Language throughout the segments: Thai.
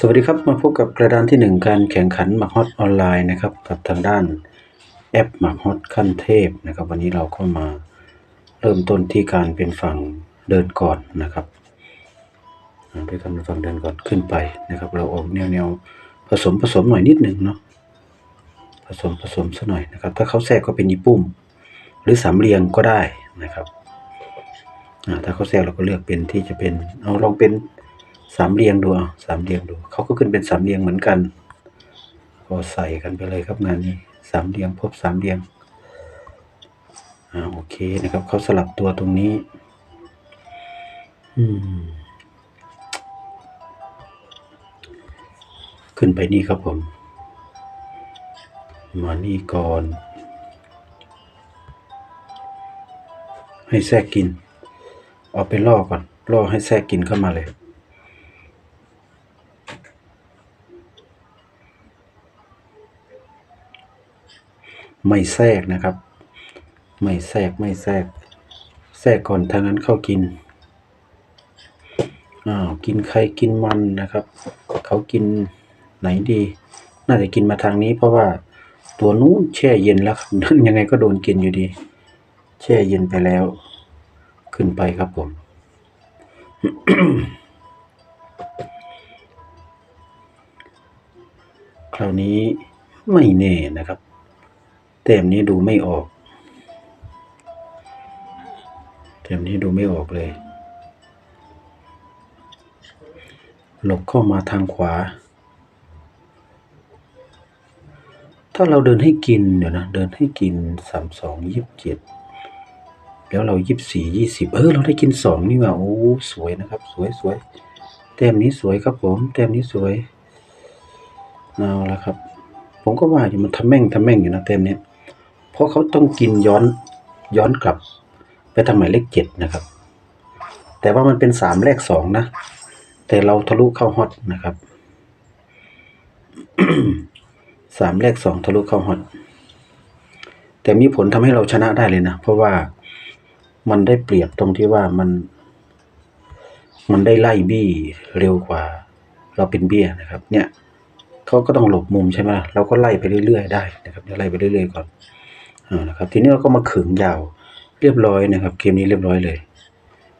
สวัสดีครับมาพบกับกระดานที่หนึ่งการแข่งขันหมากฮอตออนไลน์นะครับกับทางด้านแอปหมากฮอตขั้นเทพนะครับ วันนี้เราก็มาเริ่มต้นที่การเป็นฝั่งเดินก่อนนะครับอ่าด้วยการเป็นฝั่งเดินก่อนขึ้นไปนะครับ เราออกแนวแนวผสมผสมหน่อยนิดหนึ่งเนาะผสมผสมซะหน่อยนะครับ ถ้าเขาแทรกก็เป็นญี่ปุ่ม หรือสามเหลี่ยงก็ได้นะครับถ้าเขาแทรกเราก็เลือกเป็นที่จะเป็นเอาลองเป็น สามเหลี่ยงดูเอาสามเหลี่ยงดูเขาก็ขึ้นเป็นสามเหลี่ยงเหมือนกันก็ใส่กันไปเลยครับงานนี้สามเหลี่ยงพบสามเหลี่ยงอ่าโอเคนะครับเขาสลับตัวตรงนี้ อืม ขึ้นไปนี่ครับผม มานี่ก่อน ให้แทรกกิน เอาไปล่อก่อนล่อให้แทรกกินเข้ามาเลย ไม่แทรกนะครับ ไม่แทรกไม่แทรก แทรกก่อนทางนั้นเข้ากินอ้าวกินใครกินมันนะครับ เขากินไหนดี น่าจะกินมาทางนี้ เพราะว่าตัวนู้นแช่เย็นแล้วครับยังไงก็โดนกินอยู่ดี แช่เย็นไปแล้ว ขึ้นไปครับผมคราวนี้ไม่แน่นะครับ แต้มนี้ดูไม่ออกแต้มนี้ดูไม่ออกเลย หลบเข้ามาทางขวา ถ้าเราเดินให้กินเดี๋ยวนะ เดินให้กินสามสองยี่สิบเจ็ดแล้วเรายี่สิบสี่ยี่สิบเออเราได้กินสองนี่ว่าโอ้สวยนะครับ สวยสวยแต้มนี้สวยครับผมแต้มนี้สวยเอาละครับ ผมก็ว่าอยู่มันทำแม่งทำแม่งอยู่นะเต็มเนี้ย เพราะเขาต้องกินย้อนย้อนกลับ ไปทำหมายเลขเจ็ดนะครับ แต่ว่ามันเป็นสามแรกสองนะ แต่เราทะลุเข้าฮอตนะครับสามแรกสองทะลุเข้าฮอตแต่มีผลทำให้เราชนะได้เลยนะ เพราะว่ามันได้เปรียบตรงที่ว่ามัน มันได้ไล่บี้เร็วกว่า เราเป็นเบี้ยนะครับ เนี่ยเขาก็ต้องหลบมุมใช่ไหมล่ะเราก็ไล่ไปเรื่อยๆได้นะครับไล่ไปเรื่อยๆก่อน อานะครับทีนี้เราก็มาขึงยาวเรียบร้อยนะครับ เกมนี้เรียบร้อยเลย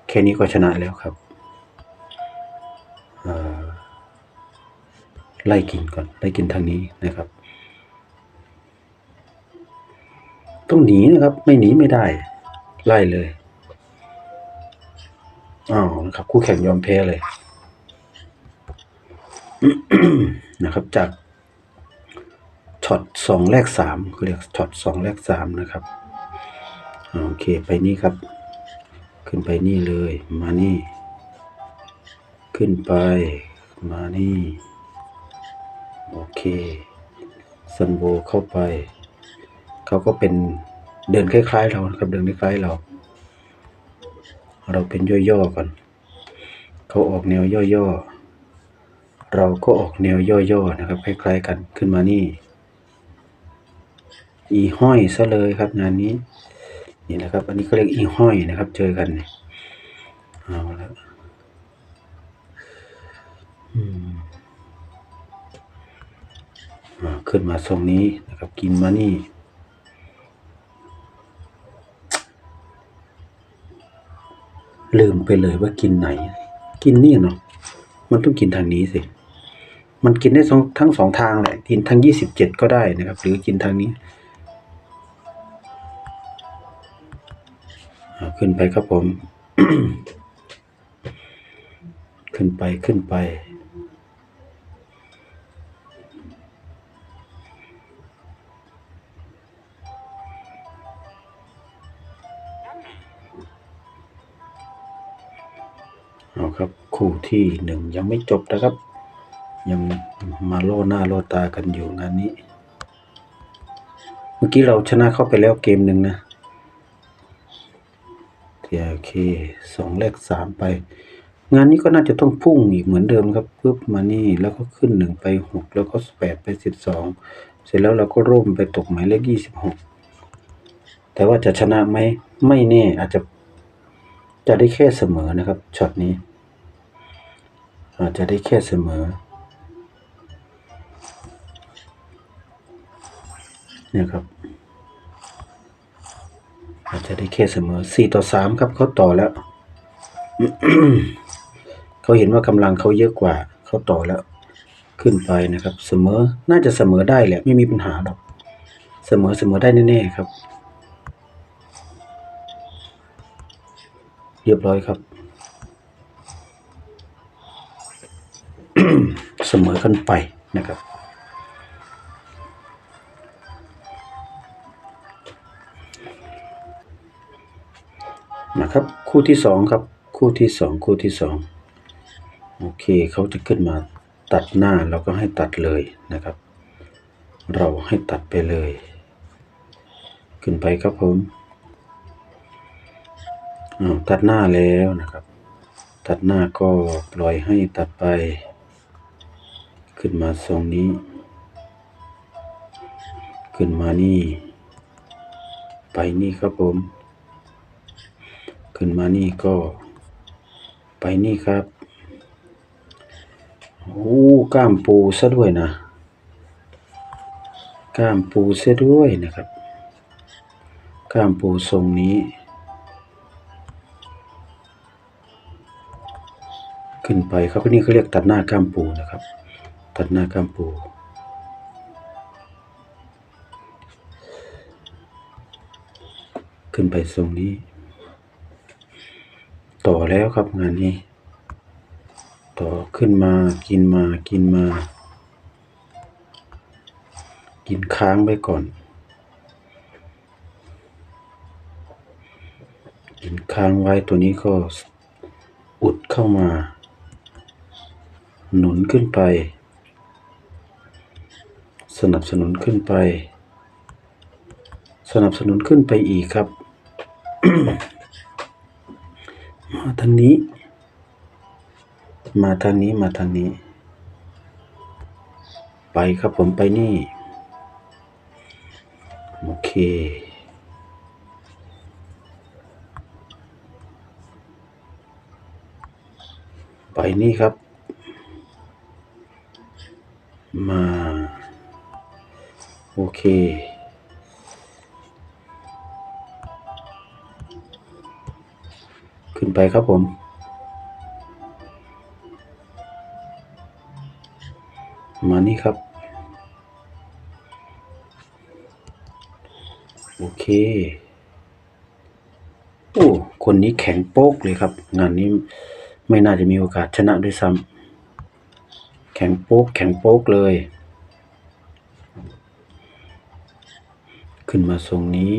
แค่นี้ก็ชนะแล้วครับไล่กินก่อนไล่กินทางนี้นะครับต้องหนีนะครับ ไม่หนีไม่ได้ ไล่เลยอ้าวนะครับ คู่แข่งยอมแพ้เลยนะครับจาก ช็อตสองแรกสามเขาเรียกช็อตสองแรกสามนะครับโอเคไปนี่ครับ ขึ้นไปนี่เลยมานี่ ขึ้นไปมานี่โอเคซันโบเข้าไป เขาก็เป็นเดินคล้าย ๆ เราครับเดินคล้ายๆเรา เราเป็นย่อๆก่อน เขาออกแนวย่อๆเราก็ออกแนวย่อๆนะครับ คล้าย ๆ กันขึ้นมานี่ อีห้อยซะเลยครับงานนี้ นี่นะครับ อันนี้ก็เรียกอีห้อยนะครับ เจอกันเอาละขึ้นมาทรงนี้นะครับ กินมานี่ลืมไปเลยว่ากินไหน กินนี่เนาะมันต้องกินทางนี้สิ มันกินได้ทั้งสองทางแหละ กินทั้งยี่สิบเจ็ดก็ได้นะครับ หรือกินทางนี้ ขึ้นไปครับผม ขึ้นไปขึ้นไป เอาครับ คู่ที่หนึ่งยังไม่จบนะครับ ยังมาล่อหน้าล่อตากันอยู่งานนี้ เมื่อกี้เราชนะเข้าไปแล้วเกมหนึ่งนะ โอเคสองเลขสามไป งานนี้ก็น่าจะต้องพุ่งอีกเหมือนเดิมครับปึ๊บมานี่แล้วก็ขึ้นหนึ่งไปหกแล้วก็แปดไปสิบสองเสร็จแล้วเราก็ร่มไปตกหมายเลขยี่สิบหกแต่ว่าจะชนะไหมไม่แน่อาจจะจะได้แค่เสมอนะครับช็อตนี้ อาจจะได้แค่เสมอเนี่ยครับ อาจจะได้แค่เสมอสี่ต่อสามครับเขาต่อแล้ว เขาเห็นว่ากำลังเขาเยอะกว่า เขาต่อแล้ว ขึ้นไปนะครับ เสมอน่าจะเสมอได้แหละ ไม่มีปัญหาหรอก เสมอเสมอได้แน่ๆครับ เรียบร้อยครับเสมอกันไปนะครับ นะครับ คู่ที่สองครับ คู่ที่สองคู่ที่สองโอเคเขาจะขึ้นมาตัดหน้าเราก็ให้ตัดเลยนะครับ เราให้ตัดไปเลย ขึ้นไปครับผมตัดหน้าแล้วนะครับ ตัดหน้าก็ปล่อยให้ตัดไป ขึ้นมาทรงนี้ ขึ้นมานี่ ไปนี่ครับผม ขึ้นมานี่ก็ ไปนี่ครับ โอ้กล้ามปูซะด้วยนะกล้ามปูซะด้วยนะครับกล้ามปูทรงนี้ ขึ้นไปครับนี่เขาเรียกตัดหน้ากล้ามปูนะครับ ตัดหน้ากล้ามปูขึ้นไปทรงนี้ ต่อแล้วครับงานนี้ ต่อขึ้นมากินมากินมา กินค้างไว้ก่อน กินค้างไว้ตัวนี้ก็อุดเข้ามา หนุนขึ้นไป สนับสนุนขึ้นไป สนับสนุนขึ้นไปอีกครับ มาทางนี้ มาทางนี้มาทางนี้ ไปครับผมไปนี่ โอเคไปนี่ครับ มา โอเค ขึ้นไปครับผมมานี่ครับ โอเค โอ้ คนนี้แข็งโป๊กเลยครับ งานนี้ไม่น่าจะมีโอกาสชนะด้วยซ้ำแข็งโป๊กแข็งโป๊กเลย ขึ้นมาทรงนี้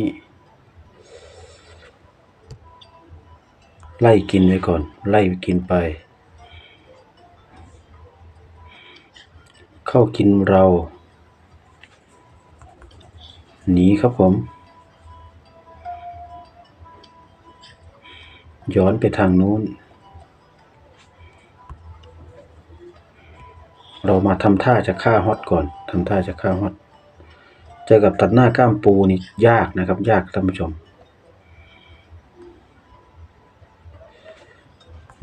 ไล่กินไว้ก่อน ไล่กินไป เข้ากินเรา หนีครับผม ย้อนไปทางนู้น เรามาทำท่าจะฆ่าฮอตก่อนทำท่าจะฆ่าฮอต เจอกับตัดหน้าก้ามปูนี่ยากนะครับ ยากท่านผู้ชม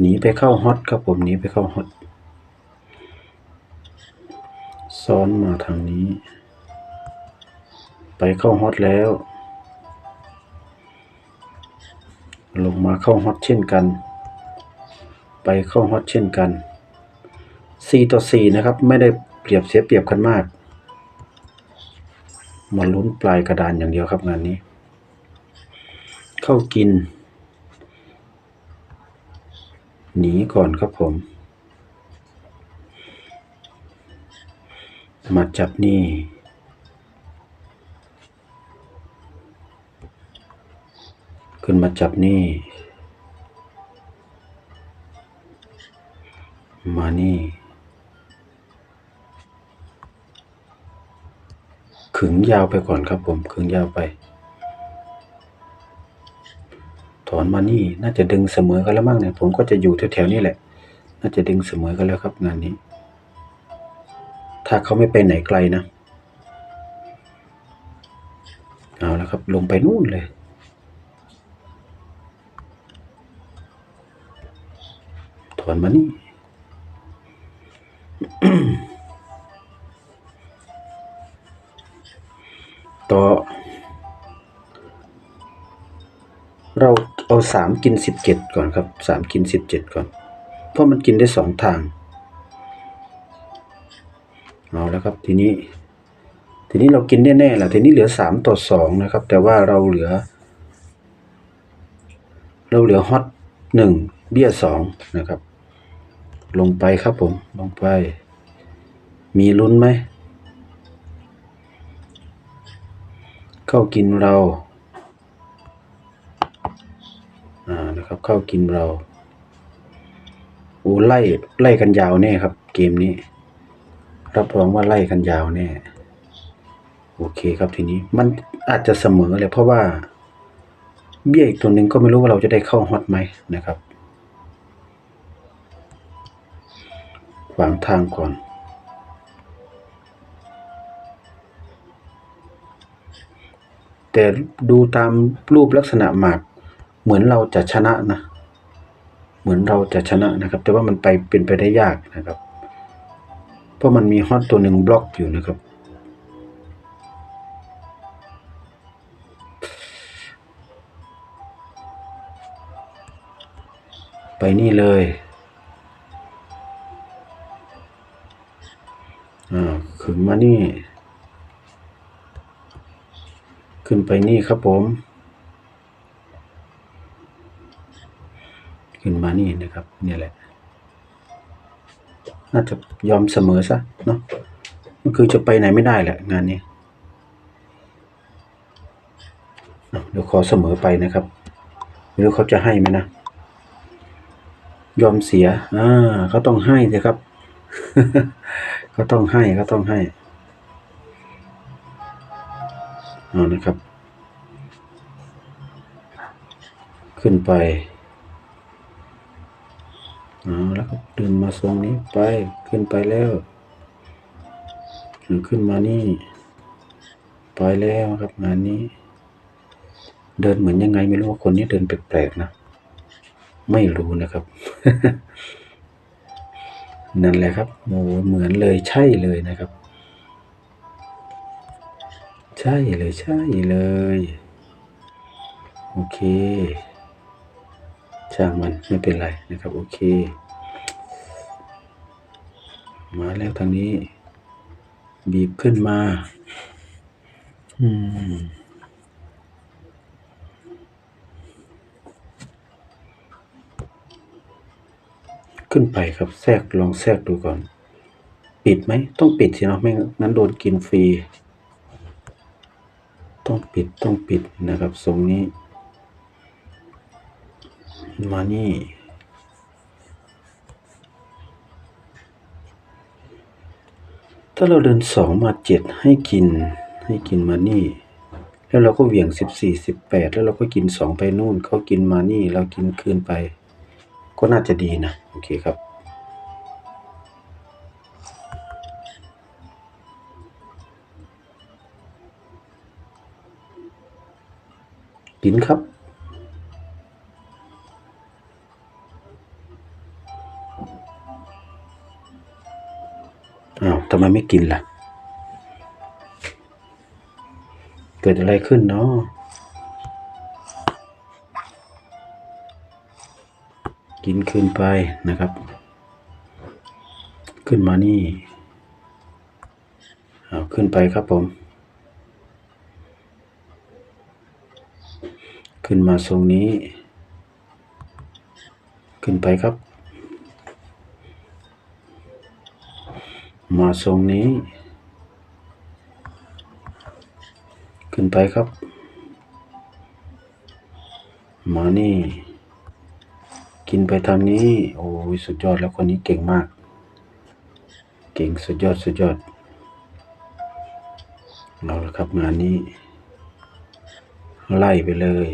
หนีไปเข้าฮอตครับผมหนีไปเข้าฮอตซ้อนมาทางนี้ ไปเข้าฮอตแล้ว ลงมาเข้าฮอตเช่นกัน ไปเข้าฮอตเช่นกัน 4 ต่อ 4 นะครับ ไม่ได้เปรียบเสียเปรียบกันมาก มาลุ้นปลายกระดานอย่างเดียวครับงานนี้ เข้ากิน หนีก่อนครับผมมาจับนี่ ขึ้นมาจับนี่ มานี่ ขึงยาวไปก่อนครับผม ขึงยาวไป อนมานี่ น่าจะดึงเสมอกันแล้วมั้งเนี่ย ผมก็จะอยู่แถวๆนี้แหละ น่าจะดึงเสมอกันแล้วครับงานนี้ ถ้าเขาไม่ไปไหนไกลนะ เอาแล้วครับ ลงไปนู่นเลยถอนมานี่ต่อเรา เอาสามกินสิบเจ็ดก่อนครับสามกินสิบเจ็ดก่อน เพราะมันกินได้สองทาง เอาแล้วครับทีนี้ ทีนี้เรากินแน่ๆแหละทีนี้เหลือสามต่อสองนะครับ แต่ว่าเราเหลือ เราเหลือฮอตหนึ่งเบี้ยสองนะครับ ลงไปครับผมลงไป มีลุ้นไหมเข้ากินเรา อ่านะครับเข้ากินเราโอ้ไล่ไล่กันยาวแน่ครับ เกมนี้ รับรองว่าไล่กันยาวแน่โอเคครับทีนี้มันอาจจะเสมอเลยเพราะว่า เบี้ยอีกตัวหนึ่งก็ไม่รู้ว่าเราจะได้เข้าฮอตไหมนะครับวางทางก่อน แต่ดูตามรูปลักษณะหมาก เหมือนเราจะชนะนะ เหมือนเราจะชนะนะครับ แต่ว่ามันไปเป็นไปได้ยากนะครับ เพราะมันมีฮอตตัวหนึ่งบล็อกอยู่นะครับ ไปนี่เลยอ่าขึ้นมานี่ ขึ้นไปนี่ครับผม ขึ้นมานี่นะครับนี่แหละ น่าจะยอมเสมอซะเนาะมันคือจะไปไหนไม่ได้แหละงานนี้เดี๋ยวขอเสมอไปนะครับไม่รู้เขาจะให้ไหมนะยอมเสียอ่าเขาต้องให้สิครับเขาต้องให้เขาต้องให้เอานะครับ ขึ้นไป เอาแล้วก็ดึงมาทรงนี้ไปขึ้นไปแล้วขึ้นมานี่ไปแล้วครับงานนี้ เดินเหมือนยังไงไม่รู้ว่าคนนี้เดินแปลกๆนะ ไม่รู้นะครับ นั่นแหละครับโอ้เหมือนเลยใช่เลยนะครับ ใช่เลยใช่เลย โอเค ช่างมันไม่เป็นไรนะครับ โอเค มาแล้วทางนี้ บีบขึ้นมา อืมขึ้นไปครับแทรกลองแทรกดูก่อน ปิดไหมต้องปิดสิเนาะไม่งั้นโดนกินฟรี ต้องปิดต้องปิดนะครับทรงนี้ มานี่ ถ้าเราเดินสองมาเจ็ดให้กิน ให้กินมานี่ แล้วเราก็เหวี่ยงสิบสี่สิบแปดแล้วเราก็กินสองไปนู่น เขากินมานี่ เรากินคืนไป ก็น่าจะดีนะ โอเคครับกินครับำไมไม่กินล่ะ เกิดอะไรขึ้นเนาะกินขึ้นไปนะครับ ขึ้นมานี่เอาขึ้นไปครับผม ขึ้นมาทรงนี้ ขึ้นไปครับ มาทรงนี้ ขึ้นไปครับ มานี่ กินไปทางนี้ โอ้ยสุดยอดแล้วคนนี้เก่งมาก เก่งสุดยอดสุดยอดเอาละครับงานนี้ ไล่ไปเลย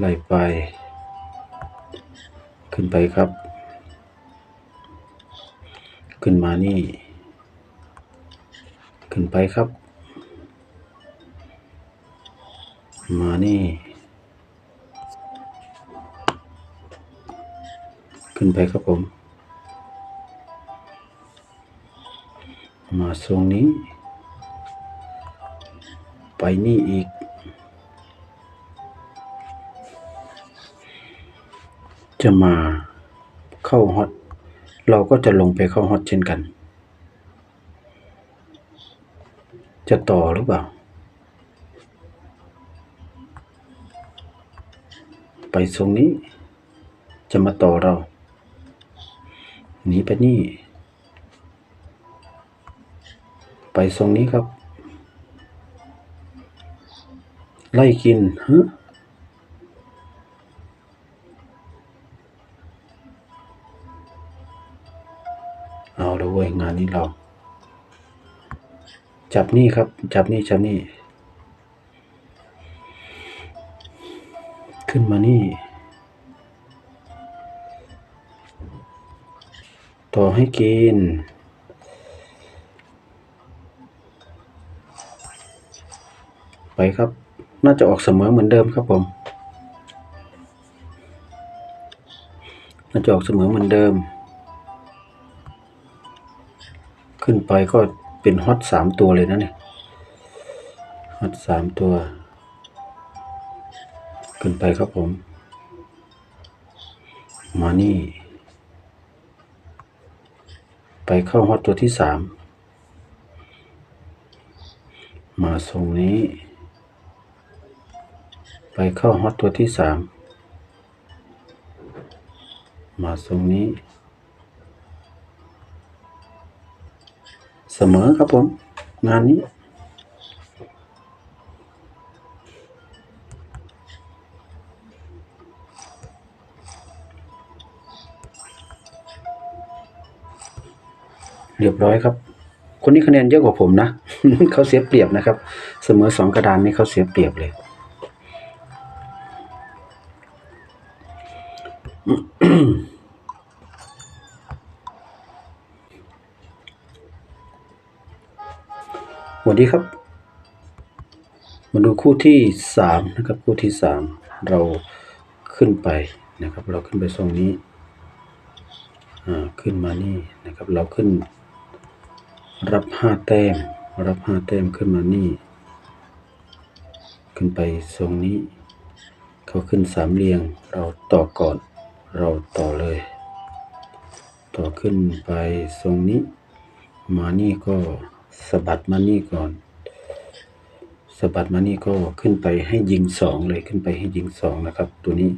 ไล่ไป ขึ้นไปครับ ขึ้นมานี่ ขึ้นไปครับ มานี่ ขึ้นไปครับผม มาทรงนี้ ไปนี่อีก จะมาเข้าฮอต เราก็จะลงไปเข้าฮอตเช่นกัน จะต่อหรือเปล่า ไปทรงนี้ จะมาต่อเรา หนีไปนี่ ไปทรงนี้ครับ ไล่กินฮะ เอาแล้วเว้ยงานนี้เรา จับนี่ครับ จับนี่จับนี่ ขึ้นมานี่ ต่อให้กินไปครับ น่าจะออกเสมอเหมือนเดิมครับผม น่าจะออกเสมอเหมือนเดิม ขึ้นไปก็เป็นฮอตสามตัวเลยนะเนี่ยฮอตสามตัว ขึ้นไปครับผม มานี่ ไปเข้าฮอตตัวที่สามมาทรงนี้ ไปเข้าฮอตตัวที่สามมาทรงนี้ มอครับผม งานนี้ เรียบร้อยครับ คนนี้คะแนนเยอะกว่าผมนะเขาเสียเปรียบนะครับ เสมอสองกระดานนี่เขาเสียเปรียบเลย สวัสดีครับ มาดูคู่ที่สามนะครับคู่ที่สามเราขึ้นไปนะครับ เราขึ้นไปทรงนี้อ่าขึ้นมานี่นะครับ เราขึ้น รับห้าแต้ม รับห้าแต้มขึ้นมานี่ ขึ้นไปทรงนี้ เขาขึ้นสามเหลี่ยง เราต่อก่อน เราต่อเลย ต่อขึ้นไปทรงนี้ มานี่ก็ สะบัดมานี่ก่อนสะบัดมานี่ก็ขึ้นไปให้ยิงสองเลยขึ้นไปให้ยิงสองนะครับ ตัวนี้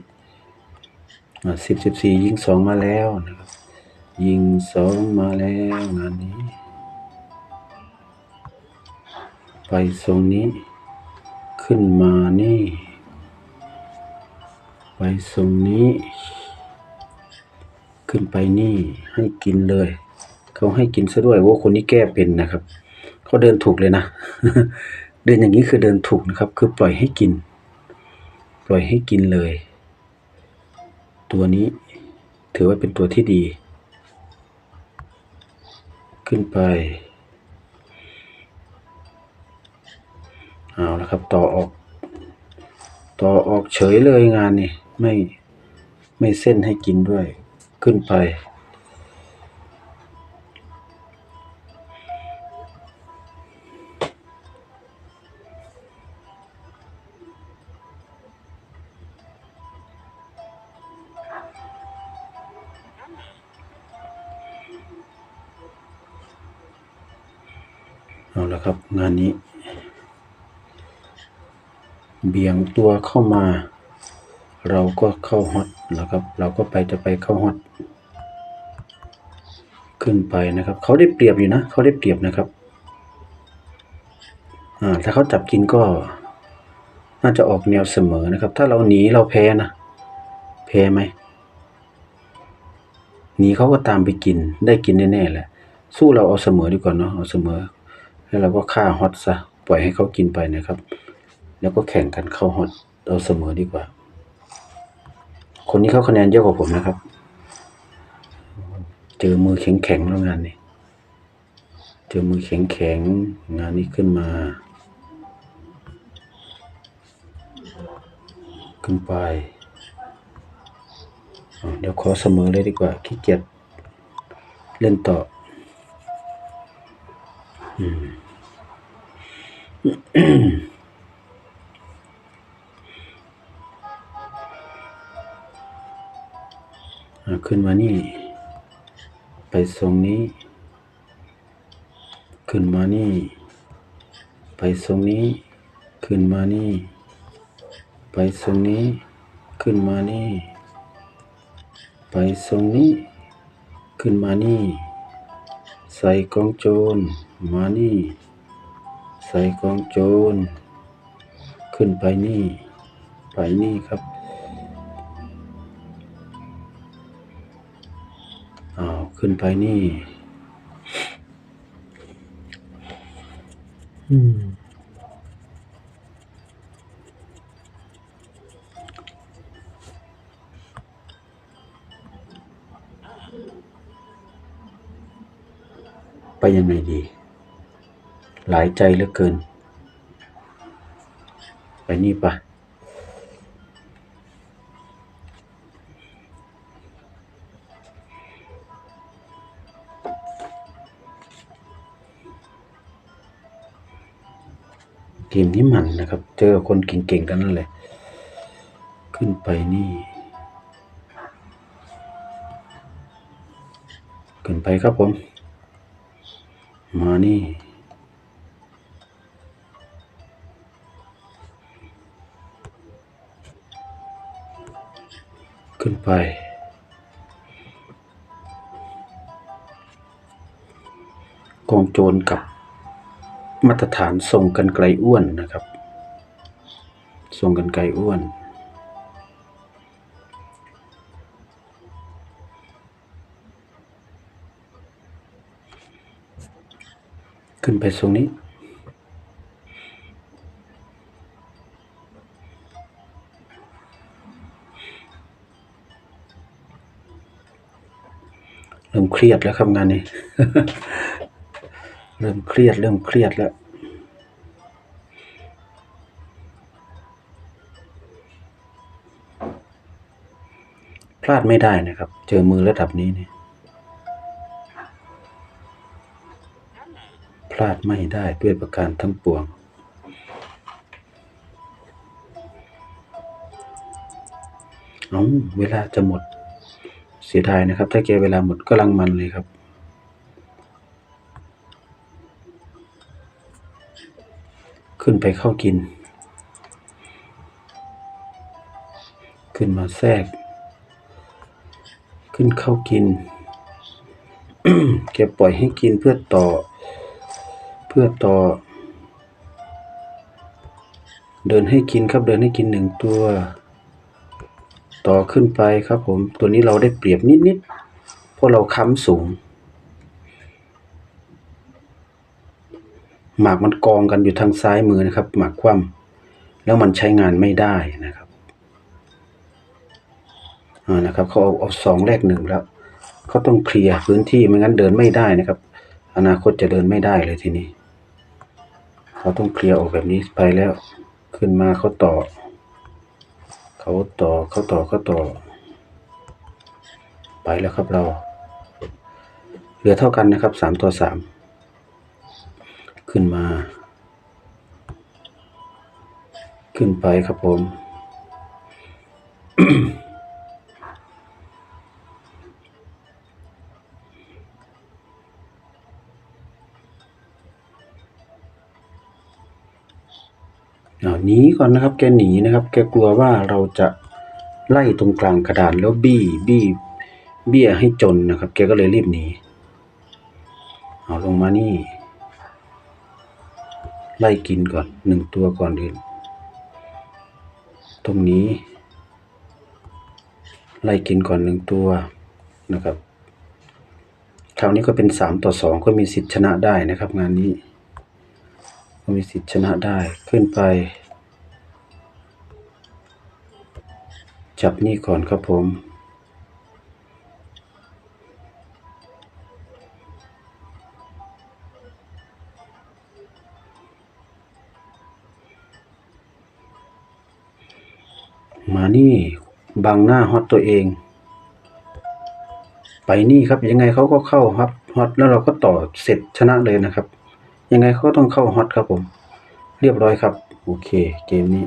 สิบสิบสี่ยิงสองมาแล้วนะครับ ยิงสองมาแล้วงานนี้ ไปทรงนี้ ขึ้นมานี่ ไปทรงนี้ ขึ้นไปนี่ให้กินเลย เขาให้กินซะด้วยโอ้คนนี้แก้เป็นนะครับ เขาเดินถูกเลยนะ เดินอย่างนี้คือเดินถูกนะครับ คือปล่อยให้กิน ปล่อยให้กินเลย ตัวนี้ถือว่าเป็นตัวที่ดี ขึ้นไป เอาละครับ ต่อออก ต่อออกเฉยเลยงานนี่ไม่ไม่เส้นให้กินด้วย ขึ้นไป ละครับ งานนี้ เบี่ยงตัวเข้ามา เราก็เข้าฮอตแล้วครับ เราก็ไปจะไปเข้าฮอตขึ้นไปนะครับ เขาได้เปรียบอยู่นะ เขาได้เปรียบนะครับอ่าถ้าเขาจับกินก็ น่าจะออกแนวเสมอนะครับ ถ้าเราหนีเราแพ้นะ แพ้ไหมหนีเขาก็ตามไปกิน ได้กินแน่ๆแหละ สู้เราเอาเสมอดีกว่าเนาะ เอาเสมอ แล้วเราก็ฆ่าฮอตซะปล่อยให้เขากินไปนะครับ แล้วก็แข่งกันเข้าฮอตเอาเสมอดีกว่า คนนี้เขาคะแนนเยอะกว่าผมนะครับ เจอมือแข็งๆแล้วงานนี้เจอมือแข็งๆงานนี้ขึ้นมาขึ้นไป เดี๋ยวขอเสมอเลยดีกว่า ขี้เกียจเล่นต่อ อืม ขึ้นมานี่ ไปทรงนี้ ขึ้นมานี่ ไปทรงนี้ ขึ้นมานี่ ไปทรงนี้ ขึ้นมานี่ ไปทรงนี้ ขึ้นมานี่ ใส่กองโจรมานี่ ใส่กองโจร ขึ้นไปนี่ ไปนี่ครับอ้าวขึ้นไปนี่ อืมไปยังไงดี หลายใจเหลือเกิน ไปนี่ปะทีมนี้มันนะครับ เจอคนเก่งๆกันนั่นแหละ ขึ้นไปนี่ขึ้นไปครับผม มานี่ ไป กองโจรกับมาตรฐานส่งกันไกลอ้วนนะครับส่งกันไกลอ้วนขึ้นไปตรงนี้ เครียดแล้วครับงานนี้ เริ่มเครียดเริ่มเครียดแล้ว พลาดไม่ได้นะครับ เจอมือระดับนี้เนี่ยพลาดไม่ได้ด้วยประการทั้งปวงเอาเวลาจะหมด สียดายนะครับ ถ้าแกเวลาหมดก็ลังมันเลยครับ ขึ้นไปเข้ากิน ขึ้นมาแทรก ขึ้นเข้ากินแกปล่อยให้กินเพื่อต่อ เพื่อต่อ เดินให้กินครับเดินให้กินหนึ่งตัว ต่อขึ้นไปครับผมตัวนี้เราได้เปรียบนิดๆเพราะเราค้ำสูง หมากมันกองกันอยู่ทางซ้ายมือนะครับ หมากคว่ำแล้วมันใช้งานไม่ได้นะครับอ่านะครับเขาเอาเอาสองแรกหนึ่งแล้วเขาต้องเคลียร์พื้นที่ไม่งั้นเดินไม่ได้นะครับ อนาคตจะเดินไม่ได้เลยทีนี้เขาต้องเคลียร์ออกแบบนี้ไปแล้ว ขึ้นมาเขาต่อ เขาต่อเขาต่อเขาต่อ ไปแล้วครับเรา เหลือเท่ากันนะครับสามต่อสามขึ้นมา ขึ้นไปครับผม หนีก่อนนะครับแกหนีนะครับ แกกลัวว่าเราจะไล่ตรงกลางกระดานแล้วบี้บี้เบี้ยให้จนนะครับ แกก็เลยรีบหนีเอาลงมานี่ ไล่กินก่อนหนึ่งตัวก่อนอื่นตรงนี้ ไล่กินก่อนหนึ่งตัวนะครับคราวนี้ก็เป็นสามต่อสองก็มีสิทธิ์ชนะได้นะครับ งานนี้ มีสิทธิ์ชนะได้ขึ้นไป จับนี่ก่อนครับผม มานี่บังหน้าฮอตตัวเอง ไปนี่ครับยังไงเขาก็เข้าครับฮอตแล้วเราก็ต่อเสร็จชนะเลยนะครับ ยังไงเขาก็ต้องเข้าฮอตครับผม เรียบร้อยครับ โอเค เกมนี้